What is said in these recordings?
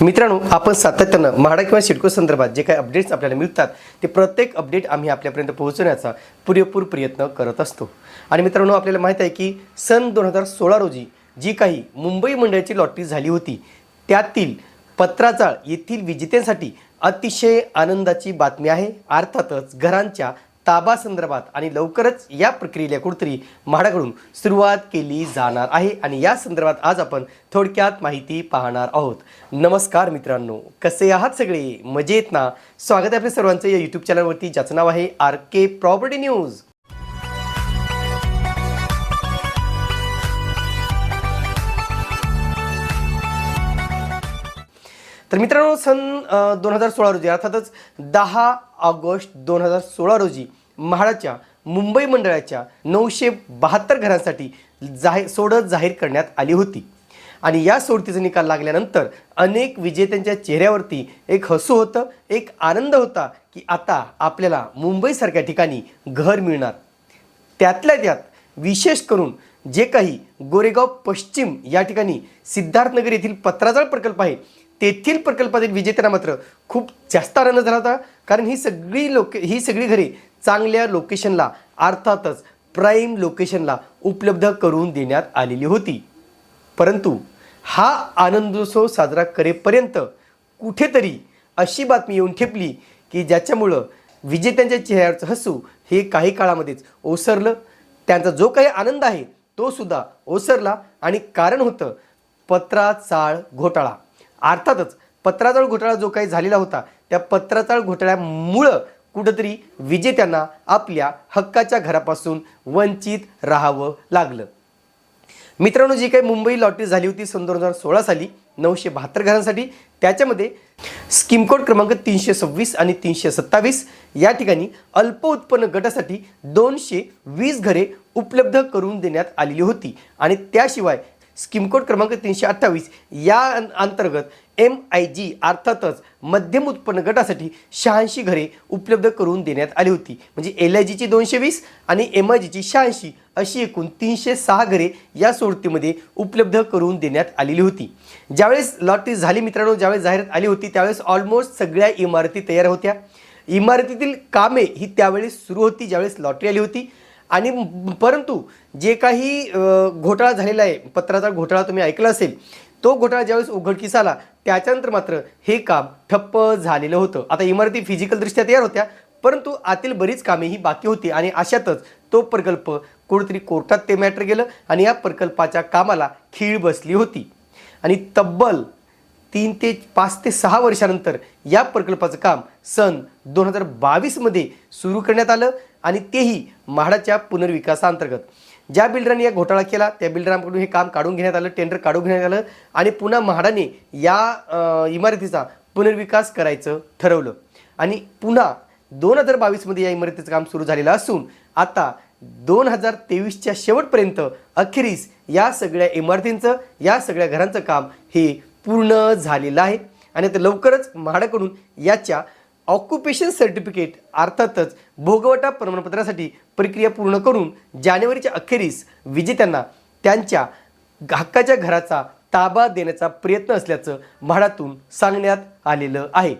मित्रांनो आपण सातत्यानं म्हाडा किंवा सिडको संदर्भात जे काही अपडेट्स आपल्याला मिळतात ते प्रत्येक अपडेट आम्ही आपल्यापर्यंत पोहोचवण्याचा पुरेपूर प्रयत्न करत असतो. आणि मित्रांनो आपल्याला माहीत आहे की सन दोन हजार सोळा रोजी जी काही मुंबई मंडळाची लॉटरी झाली होती त्यातील पत्राचाळ येथील विजेत्यांसाठी अतिशय आनंदाची बातमी आहे. अर्थातच घरांच्या ताबा संदर्भात आणि लवकरच या प्रक्रियेला कुठतरी म्हाडाकडून सुरुवात केली जाणार आहे. आणि या संदर्भात आज आपण थोडक्यात माहिती पाहणार आहोत. नमस्कार मित्रांनो कसे आहात सगळे? मजेत ना स्वागत आहे आपल्या सर्वांचं या यूट्यूब चॅनलवरती ज्याचं नाव आहे आर के प्रॉपर्टी न्यूज. तर मित्रांनो सन दोन हजार सोळा रोजी अर्थातच दहा ऑगस्ट दोन हजार सोळा रोजी म्हाडाच्या मुंबई मंडळाच्या नऊशे बहात्तर घरांसाठी जाहीर सोडत जाहीर करण्यात आली होती. आणि या सोडतीचा निकाल लागल्यानंतर अनेक विजेत्यांच्या चेहऱ्यावरती एक हसू होतं एक आनंद होता की आता आपल्याला मुंबईसारख्या ठिकाणी घर मिळणार. त्यातल्या त्यात विशेष करून जे काही गोरेगाव पश्चिम या ठिकाणी सिद्धार्थनगर येथील पत्राजाळ प्रकल्प आहे तेथील प्रकल्पातील विजेत्यांना मात्र खूप जास्त आनंद झाला होता. कारण ही सगळी लोक ही सगळी घरे चांगल्या लोकेशनला अर्थातच प्राईम लोकेशनला उपलब्ध करून देण्यात आलेली होती. परंतु हा आनंदोत्सव साजरा करेपर्यंत कुठेतरी अशी बातमी येऊन ठेपली की ज्याच्यामुळं विजेत्यांच्या चेहऱ्यावरचं हसू हे काही काळामध्येच ओसरलं. त्यांचा जो काही आनंद आहे तो सुद्धा ओसरला आणि कारण होतं पत्राचाळ घोटाळा. अर्थातच पत्राचाळ घोटाळा जो काही झालेला होता त्या पत्राचाळ घोटाळ्यामुळं कुठंतरी विजेत्यांना आपल्या हक्काच्या घरापासून वंचित राहावं लागलं. मित्रांनो जी काही मुंबई लॉटरी झाली होती सन दोन हजार सोळा साली नऊशे बहात्तर घरांसाठी त्याच्यामध्ये स्कीम कोड क्रमांक तीनशे सव्वीस आणि तीनशे सत्तावीस या ठिकाणी अल्प उत्पन्न गटासाठी दोनशे वीस घरे उपलब्ध करून देण्यात आलेली होती. आणि त्याशिवाय स्कीमकोड क्रमांक तीनशे अठ्ठावीस. या अं- अंतर्गत एम आय जी अर्थातच मध्यम उत्पन्न गटासाठी शहाऐंशी घरे उपलब्ध करून देण्यात आली होती. म्हणजे एल आय जीची दोनशे वीस आणि एम आय जीची शहाऐंशी अशी एकूण तीनशे सहा घरे या सोडतीमध्ये उपलब्ध करून देण्यात आलेली होती. ज्यावेळेस लॉटरी झाली मित्रांनो ज्यावेळेस जाहिरात आली होती त्यावेळेस ऑलमोस्ट सगळ्या इमारती तयार होत्या. इमारतीतील कामे ही त्यावेळेस सुरू होती ज्यावेळेस लॉटरी आली होती. आणि परंतु जे काही घोटाळा झालेला आहे पत्राचा घोटाळा तुम्ही ऐकला असेल तो घोटाळा ज्यावेळेस उघडकीस आला त्याच्यानंतर मात्र हे काम ठप्प झालेलं होतं. आता इमारती फिजिकलदृष्ट्या तयार होत्या परंतु आतील बरीच कामे ही बाकी होती आणि अशातच तो प्रकल्प कुठेतरी कोर्टात ते मॅटर गेलं आणि या प्रकल्पाच्या कामाला खीळ बसली होती. आणि तब्बल तीन ते पाच ते सहा वर्षानंतर या प्रकल्पाचं काम सन दोन हजार बावीसमध्ये सुरू करण्यात आलं. आणि तेही म्हाडाच्या पुनर्विकासाअंतर्गत ज्या बिल्डरांनी या घोटाळा केला त्या बिल्डरांकडून हे काम काढून घेण्यात आलं टेंडर काढून घेण्यात आलं आणि पुन्हा म्हाडाने या इमारतीचा पुनर्विकास करायचं ठरवलं. आणि पुन्हा दोन हजार बावीसमध्ये या इमारतीचं काम सुरू झालेलं असून आता दोन हजार तेवीसच्या शेवटपर्यंत अखेरीस या सगळ्या इमारतींचं या सगळ्या घरांचं काम हे पूर्ण झालेलं आहे. आणि आता लवकरच म्हाडाकडून याच्या ऑक्युपेशन सर्टिफिकेट अर्थातच भोगवटा प्रमाणपत्रासाठी प्रक्रिया पूर्ण करून जानेवारीच्या अखेरीस विजेत्यांना त्यांच्या हक्काच्या घराचा ताबा देण्याचा प्रयत्न असल्याचं म्हाडातून सांगण्यात आलेलं आहे.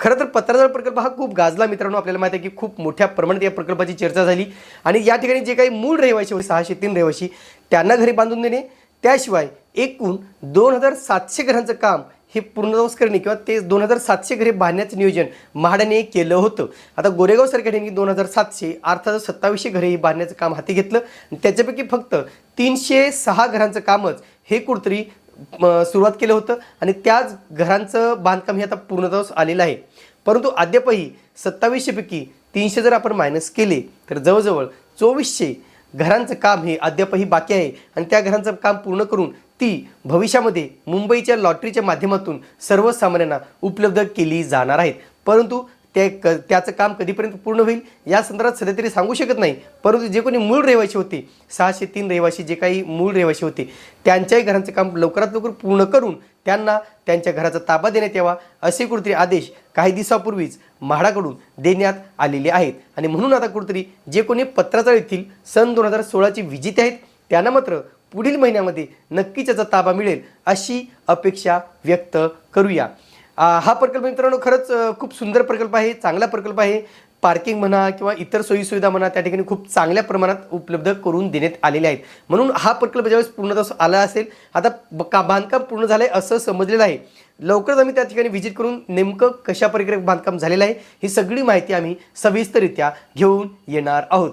खरं तर पत्राचाळ प्रकल्प हा खूप गाजला. मित्रांनो आपल्याला माहिती आहे की खूप मोठ्या प्रमाणात या प्रकल्पाची चर्चा झाली आणि या ठिकाणी जे काही मूळ रहिवासी होते सहाशे तीन रहिवासी त्यांना घरी बांधून देणे त्याशिवाय एकूण दोन हजार सातशे घरांचं काम हे पूर्णदोस करणे किंवा ते दोन हजार सातशे घरे बांधण्याचं नियोजन म्हाडाने केलं होतं. आता गोरेगावसारख्या ठिकाणी दोन हजार सातशे अर्थात सत्तावीसशे घरे ही बांधण्याचं काम हाती घेतलं. आणि त्याच्यापैकी फक्त तीनशे सहा घरांचं कामच हे कुठतरी सुरुवात केलं होतं. आणि त्याच घरांचं बांधकाम हे आता पूर्णतः आलेलं आहे. परंतु अद्यापही सत्तावीसशेपैकी तीनशे जर आपण मायनस केले तर जवळजवळ चोवीसशे घरांचं काम हे अद्यापही बाकी आहे. आणि त्या घरांचं काम पूर्ण करून ती भविष्यामध्ये मुंबईच्या लॉटरीच्या माध्यमातून सर्वसामान्यांना उपलब्ध केली जाणार आहेत. परंतु ते क त्याचं काम कधीपर्यंत पूर्ण होईल या संदर्भात सध्या तरी सांगू शकत नाही. परंतु जे कोणी मूळ रहिवासी होते सहाशे तीन रहिवासी जे काही मूळ रहिवासी होते त्यांच्याही घरांचं काम लवकरात लवकर पूर्ण करून त्यांना त्यांच्या घराचा ताबा देण्यात यावा असे कुठेतरी आदेश काही दिवसापूर्वीच म्हाडाकडून देण्यात आलेले आहेत. आणि म्हणून आता कुठेतरी जे कोणी पत्राचाळ येथील सन दोन हजार सोळाचे विजेते आहेत त्यांना मात्र पुढील महिन्यामध्ये नक्कीच याचा ताबा मिळेल अशी अपेक्षा व्यक्त करूया. हा प्रकल्प मित्रांनो खरंच खूप सुंदर प्रकल्प आहे चांगला प्रकल्प आहे. पार्किंग म्हणा किंवा इतर सोयीसुविधा म्हणा त्या ठिकाणी खूप चांगल्या प्रमाणात उपलब्ध करून देण्यात आलेले आहेत. म्हणून हा प्रकल्प ज्यावेळेस पूर्णतः आला असेल आता ब- का बांधकाम पूर्ण झालं आहे असं समजलेलं आहे. लवकरच आम्ही त्या ठिकाणी व्हिजिट करून नेमकं कशा प्रकारे बांधकाम झालेलं आहे ही सगळी माहिती आम्ही सविस्तररित्या घेऊन येणार आहोत.